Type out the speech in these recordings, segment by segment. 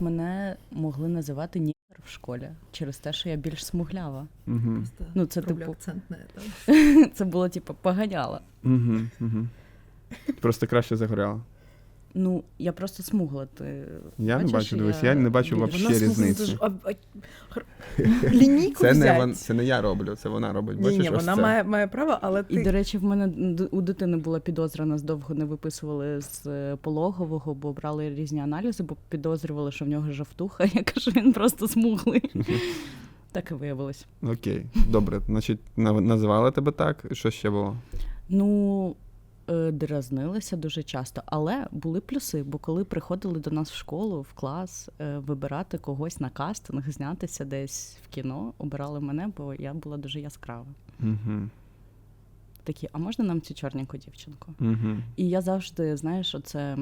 Мене могли називати нігер в школі через те, що я більш смуглява. Угу. Ну, це роблю типу- акцент на. Це було типу поганяла. Угу. Угу. Просто краще загоряла. Ну, я просто смугла. Ти Я не бачиш, бачу, дивись, я не бачу Вона слухай, різниці. а- а- Лінійку Це не, взять. вон, це не я роблю, це вона робить. Бачиш, ні, ось вона це. має, має право, але І, до речі, в мене д- у дитини була підозра, нас довго не виписували з е, пологового, бо брали різні аналізи, бо підозрювали, що в нього жовтуха. Я кажу, він просто смуглий. Так і виявилось. Окей, добре. Значить, нав- називали тебе так. Що ще було? Ну, дразнилися дуже часто, але були плюси, бо коли приходили до нас в школу, в клас, е, вибирати когось на кастинг, знятися десь в кіно, обирали мене, бо я була дуже яскрава. Угу. Такі, а можна нам цю чорненьку дівчинку? Угу. І я завжди, знаєш, оце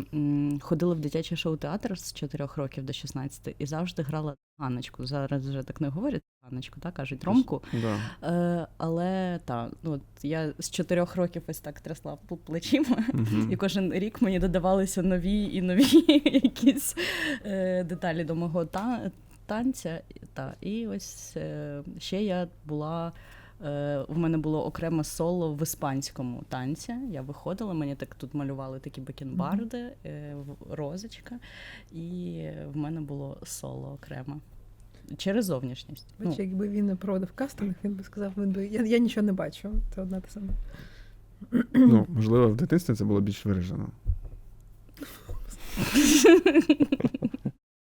ходила в дитячий шоу-театр з 4 років до 16 і завжди грала Ганочку. Зараз вже так не говорять Ганочку, так кажуть Ромку. Да. Е, але та, ну, от я з 4 років ось так трясла пл- плечима. Угу. І кожен рік мені додавалися нові і нові якісь е, деталі до мого та, танця. Та, і ось е, ще я була. Е, в мене було окреме соло в іспанському танці. Я виходила, мені так тут малювали такі бакенбарди, е, розочка, і в мене було соло окремо. Через зовнішність. Ну, якби він не проводив кастинг, він би сказав, він би я, я нічого не бачу. Це одна те саме. Ну, можливо, в дитинстві це було більш виражено.